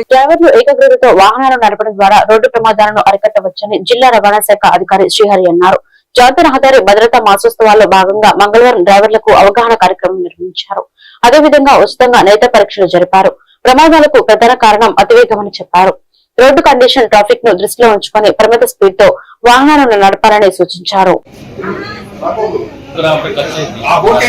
డ్రైవర్లు ఏకగ్రీవతో వాహనాలు నడపడం ద్వారా రోడ్డు ప్రమాదాలను అరికట్టవచ్చని జిల్లా రవాణా శాఖ అధికారి శ్రీహరి అన్నారు. జాతీయ రహదారి భద్రతా మాసోత్సవాల్లో భాగంగా మంగళవారం డ్రైవర్లకు అవగాహన కార్యక్రమం నిర్వహించారు. అదేవిధంగా ఉచితంగా నేత పరీక్షలు జరిపారు. ప్రమాదాలకు ప్రధాన కారణం అతివేగమని చెప్పారు. రోడ్డు కండిషన్ ట్రాఫిక్ను దృష్టిలో ఉంచుకొని పరిమిత స్పీడ్తో వాహనాలను నడపాలని సూచించారు. ఆ ఓకే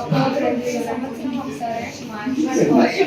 ఒక రెండు సంవత్సరం ఒకసారి మార్చుకోవాలి